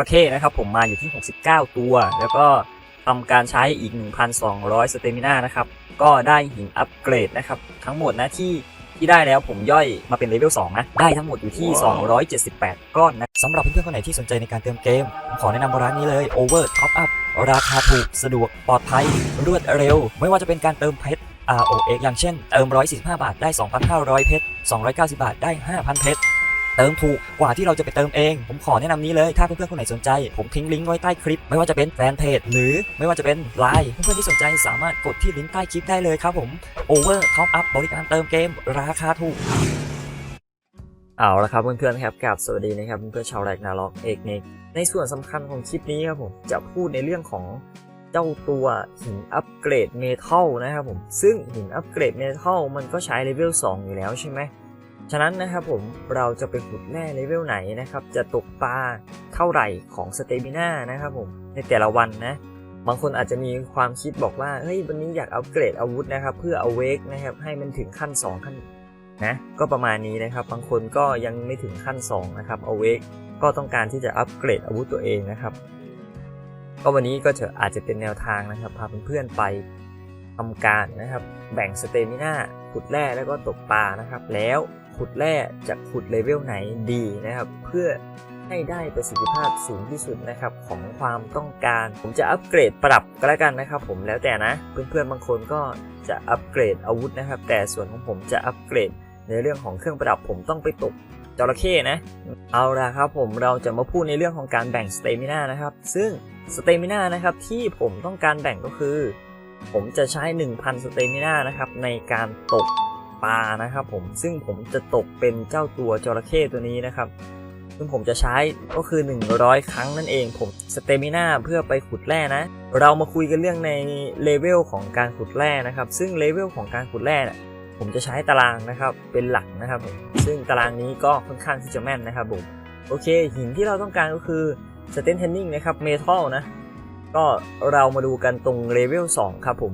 ระเข้นะครับผมมาอยู่ที่ 69 ตัว แล้วก็ทำการใช้อีก 1,200 สเตมินานะครับ ก็ได้หินอัปเกรดนะครับ ทั้งหมดนะที่ที่ได้แล้วผมย่อยมาเป็นเลเวล2นะ ได้ทั้งหมดอยู่ที่ 278 ก้อนนะสำหรับเพื่อนๆคนไหนที่สนใจในการเติมเกม ผมขอแนะนำร้านนี้เลย Over Top Up ราคาถูกสะดวกปลอดภัย รวดเร็ว ไม่ว่าจะเป็นการเติมเพชร ROX อย่างเช่น เติม 145 บาท ได้ 2,500 เพชร 290 บาท ได้ 5,000 เพชร เติมถูกกว่าที่เราจะไปเติมเอง ผมขอแนะนำนี้เลยถ้าเพื่อนๆคนไหนสนใจ ผมทิ้งลิงก์ไว้ใต้คลิป ไม่ว่าจะเป็นแฟนเพจหรือไม่ว่าจะเป็นไลน์เพื่อนๆที่สนใจสามารถกดที่ลิงก์ใต้คลิปได้เลยครับผม Over Top Up บริการเติมเกม ราคาถูกเอาละครับเพื่อนๆครับกราบสวัสดีนะครับเพื่อนๆชาวแรกนาล็อกเอกเนกในส่วนสำคัญของคลิปนี้ครับผมจะพูดในเรื่องของเจ้าตัวหินอัปเกรดเมทัลนะครับผมซึ่งหินอัปเกรดเมทัลมันก็ใช้เลเวล2อยู่แล้วใช่ไหม ฉะนั้นนะครับผมเราจะไปขุดแร่เลเวลไหนนะครับ จะตกปลาเท่าไหร่ของสเตมิน่านะครับผมในแต่ละวันนะ บางคนอาจจะมีความคิดบอกว่าเฮ้ยวันนี้อยากอัปเกรดอาวุธนะครับ เพื่อเอาเวกนะครับให้มันถึงขั้น 2 ขั้นนะก็ประมาณนี้นะครับ บางคนก็ยังไม่ถึงขั้น 2 นะครับเอาเวกก็ต้องการที่จะอัปเกรดอาวุธตัวเองนะครับ ก็วันนี้ก็จะอาจจะเป็นแนวทางนะครับพาเพื่อนๆไปทำการนะครับ แบ่งสเตมิน่าขุดแร่แล้วก็ตกปลานะครับ แล้ว ขุดแร่จะขุดเลเวลไหนดีนะครับ เพื่อให้ได้ประสิทธิภาพสูงที่สุดนะครับของความต้องการ ผมจะอัปเกรดปรับก็แล้วกันนะครับ ผมแล้วแต่นะ เพื่อนๆบางคนก็จะอัปเกรดอาวุธนะครับ แต่ส่วนของผมจะอัปเกรดในเรื่องของเครื่องประดับผมต้องไปตกจระเข้นะ เอาละครับผมเราจะมาพูดในเรื่องของการแบ่งสเตมินานะครับ ซึ่งสเตมินานะครับที่ผมต้องการแบ่งก็คือ ผมจะใช้ 1,000 สเตมินานะครับในการตก ปลานะครับผมซึ่งผมจะตกเป็นเจ้าตัวจระเข้ตัวนี้นะครับ ซึ่งผมจะใช้ก็คือ 100 ครั้งนั่นเอง ผมสเตมินาเพื่อไปขุดแร่นะ เรามาคุยกันเรื่องในเลเวลของการขุดแร่นะครับ ซึ่งเลเวลของการขุดแร่ผมจะใช้ตารางนะครับเป็นหลักนะครับผมซึ่งตารางนี้ก็ค่อนข้างที่จะแม่นนะครับผมโอเค หินที่เราต้องการก็คือสเตนเทนนิงนะครับเมทัลนะก็เรามาดูกันตรงเลเวล2ครับผม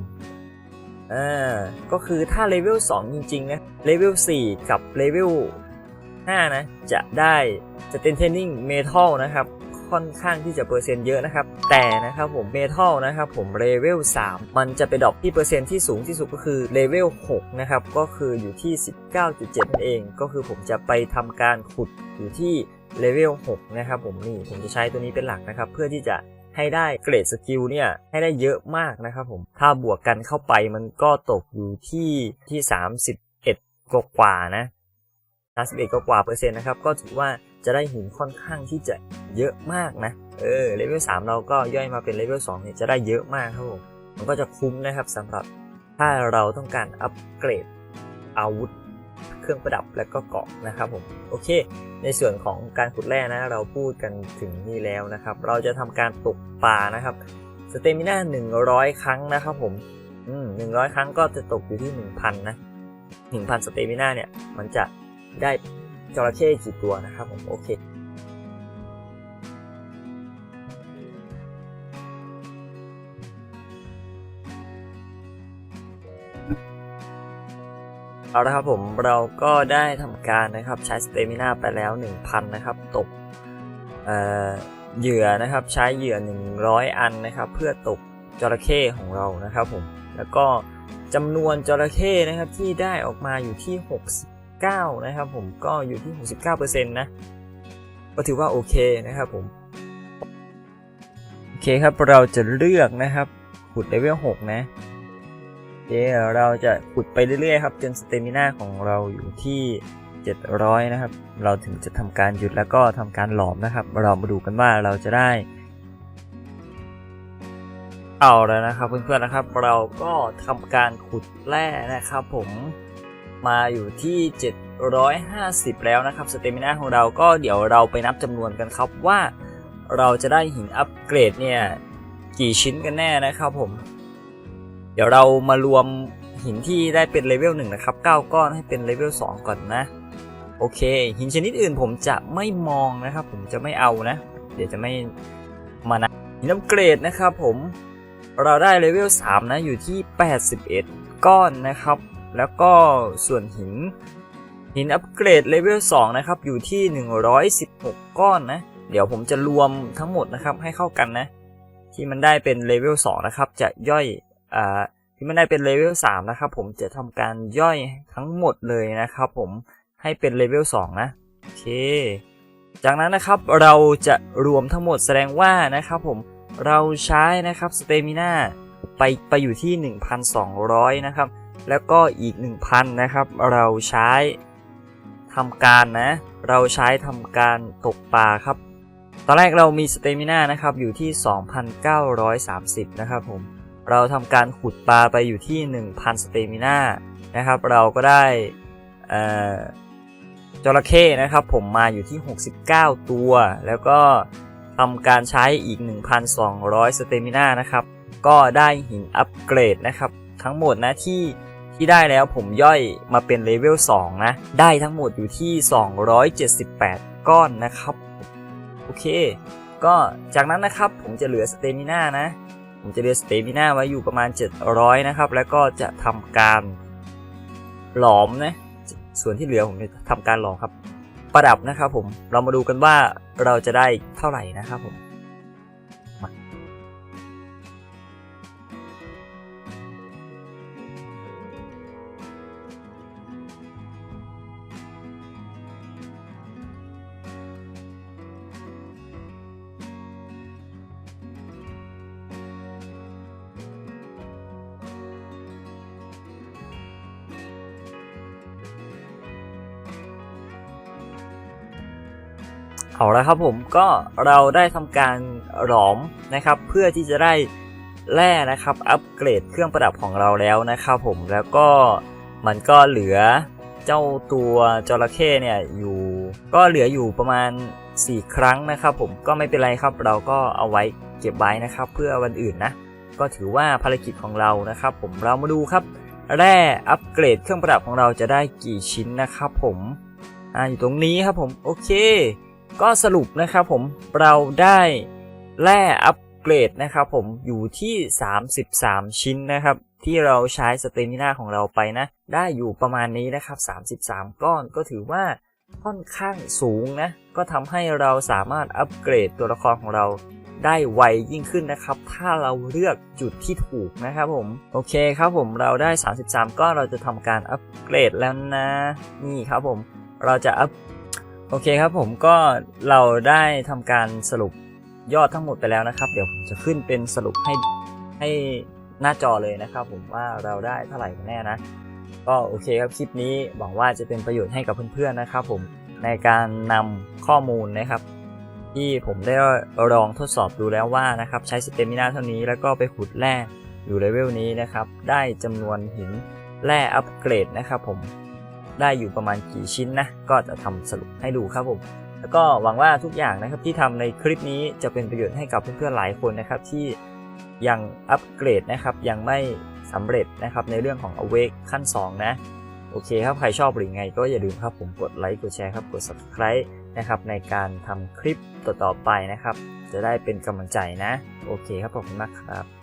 อ่าก็คือถ้าเลเวล2จริงๆนะเลเวล4กับเลเวล5นะจะได้จะเป็นเทนนิ่งเมทัลนะครับค่อนข้างที่จะเปอร์เซ็นต์เยอะนะครับ แต่นะครับผมเมทัลนะครับผมเลเวล3มันจะไปดรอปที่เปอร์เซ็นต์ที่สูงที่สุดก็คือเลเวล6นะครับ ก็คืออยู่ที่ 19.7นั่นเอง ก็คือผมจะไปทำการขุดอยู่ที่เลเวล6นะครับผมนี่ผมจะใช้ตัวนี้เป็นหลักนะครับ เพื่อที่จะ ให้ได้เกรดสกิลเนี่ยให้ได้เยอะมากนะครับผม ถ้าบวกกันเข้าไปมันก็ตกอยู่ที่ที่31กว่ากว่านะ31กว่ากว่าเปอร์เซ็นต์นะครับ ก็ถือว่าจะได้หินค่อนข้างที่จะเยอะมากนะ เออ เลเวล3เราก็ย่อยมาเป็นเลเวล2เนี่ยจะได้เยอะมากครับผม มันก็จะคุ้มนะครับสำหรับถ้าเราต้องการอัปเกรดอาวุธ รื่องประดับและก็เกาะนะครับผมโอเค ในส่วนของการขุดแร่นะเราพูดกันถึงนี่แล้วนะครับ เราจะทำการตกปลานะครับสเตมิน่า100 ครั้งนะครับผมอืมหนึ่งร้อยครั้งก็จะตกอยู่ที่ 1,000 นะ 1,000 สเตมิน่าเนี่ย มันจะได้จระเข้กี่ตัวนะครับผมโอเค เอาละครับผมเราก็ได้ทำการนะครับใช้สเตมิน่าไปแล้ว 1,000 นะครับ ตกเอ่อเหยื่อนะครับใช้เหยื่อ 100 อันนะครับ เพื่อตกจระเข้ของเรานะครับผมแล้วก็จำนวนจระเข้นะครับที่ได้ออกมาอยู่ที่ 69 นะครับผมก็อยู่ที่ 69%นะก็ถือว่าโอเคนะครับผมโอเคครับเราจะเลือกนะครับขุดเลเวล 6 นะ เคเราจะขุดไปเรื่อยๆครับ จนสเตมิน่าของเราอยู่ที่ 700 นะครับ เราถึงจะทำการหยุดแล้วก็ทำการหลอมนะครับ เรามาดูกันว่าเราจะได้ เอาแล้วนะครับเพื่อนๆนะครับ เราก็ทำการขุดแร่นะครับ ผมมาอยู่ที่ 750 แล้วนะครับสเตมินาของเราก็เดี๋ยวเราไปนับจำนวนกันครับว่า เราจะได้หินอัปเกรดเนี่ยกี่ชิ้นกันแน่นะครับผม เดี๋ยวเรามารวมหินที่ได้เป็นเลเวล1นะครับ 9 ก้อนให้เป็นเลเวล2ก่อนนะ โอเค หินชนิดอื่นผมจะไม่มองนะครับ ผมจะไม่เอานะ เดี๋ยวจะไม่มานะหินอัปเกรดนะครับผมเราได้เลเวล3นะอยู่ที่ 81 ก้อนนะครับ แล้วก็ส่วนหินหินอัปเกรดเลเวล2นะครับอยู่ที่ 116 ก้อนนะ เดี๋ยวผมจะรวมทั้งหมดนะครับให้เข้ากันนะ ที่มันได้เป็นเลเวล2นะครับจะย่อย ที่มันได้เป็นเลเวล3นะครับผมจะทำการย่อยทั้งหมดเลยนะครับผมให้เป็นเลเวล2นะโอเค จากนั้นนะครับเราจะรวมทั้งหมดแสดงว่านะครับผมเราใช้นะครับสเตมิน่าไปไปอยู่ที่ 1,200 นะครับ แล้วก็อีก 1,000 นะครับ เราใช้ทำการนะ เราใช้ทำการตกปลาครับ ตอนแรกเรามีสเตมิน่านะครับอยู่ที่ 2,930 นะครับผม เราทำการขุดปลาไปอยู่ที่ 1,000 สเตมิน่านะครับ เราก็ได้จระเข้นะครับ ผมมาอยู่ที่ 69 ตัว แล้วก็ทำการใช้อีก 1,200 สเตมิน่านะครับ ก็ได้หินอัปเกรดนะครับ ทั้งหมดนะที่ที่ได้แล้วผมย่อยมาเป็นเลเวล 2 นะ ได้ทั้งหมดอยู่ที่ 278 ก้อนนะครับ โอเค ก็จากนั้นนะครับผมจะเหลือสเตมิน่านะ ผมจะเรียนสเตมิน่าไว้อยู่ประมาณ 700 นะครับ แล้วก็จะทำการหลอมนะ ส่วนที่เหลือผมจะทำการหลอมครับ ประดับนะครับผม เรามาดูกันว่าเราจะได้เท่าไหร่นะครับผม เอาละครับผมก็เราได้ทำการหลอมนะครับ เพื่อที่จะได้แร่นะครับ อัปเกรดเครื่องประดับของเราแล้วนะครับผมแล้วก็มันก็เหลือเจ้าตัวจระเข้เนี่ยอยู่ ก็เหลืออยู่ประมาณ 4 ครั้งนะครับ ผมก็ไม่เป็นไรครับ เราก็เอาไว้เก็บไว้นะครับ เพื่อวันอื่นนะ ก็ถือว่าภารกิจของเรานะครับ ผมเรามาดูครับ แร่อัปเกรดเครื่องประดับของเราจะได้กี่ชิ้นนะครับ ผมอ่าอยู่ตรงนี้ครับผมโอเค ก็สรุปนะครับผมเราได้แร่อัปเกรดนะครับผมอยู่ที่ 33 ชิ้นนะครับ ที่เราใช้สเตมิน่าของเราไปนะ ได้อยู่ประมาณนี้นะครับ 33 ก้อนก็ถือว่าค่อนข้างสูงนะ ก็ทำให้เราสามารถอัปเกรดตัวละครของเราได้ไวยิ่งขึ้นนะครับ ถ้าเราเลือกจุดที่ถูกนะครับผม โอเคครับผมเราได้ 33 ก้อนเราจะทำการอัปเกรดแล้วนะ นี่ครับผม เราจะอัป โอเคครับผมก็เราได้ทำการสรุปยอดทั้งหมดไปแล้วนะครับ เดี๋ยวผมจะขึ้นเป็นสรุปให้ให้หน้าจอเลยนะครับ ผมว่าเราได้เท่าไหร่กันแน่นะ ก็โอเคครับคลิปนี้หวังว่าจะเป็นประโยชน์ให้กับเพื่อนๆนะครับ ผมในการนำข้อมูลนะครับ ที่ผมได้ลองทดสอบดูแล้วว่านะครับใช้สเตมินาเท่านี้แล้วก็ไปขุดแร่อยู่เลเวลนี้นะครับ ได้จำนวนหินแร่อัปเกรดนะครับ ผม ได้อยู่ประมาณกี่ชิ้นนะ ก็จะทำสรุปให้ดูครับผม แล้วก็หวังว่าทุกอย่างนะครับที่ทำในคลิปนี้จะเป็นประโยชน์ให้กับเพื่อนๆหลายคนนะครับที่ยังอัปเกรดนะครับยังไม่สำเร็จนะครับในเรื่องของ Awake ขั้น 2 นะโอเคครับ ใครชอบหรือไงก็อย่าลืมครับผมกดไลค์กดแชร์ครับกด subscribe นะครับในการทำคลิปต่อๆไปนะครับ จะได้เป็นกำลังใจนะ โอเคครับ ขอบคุณมากครับ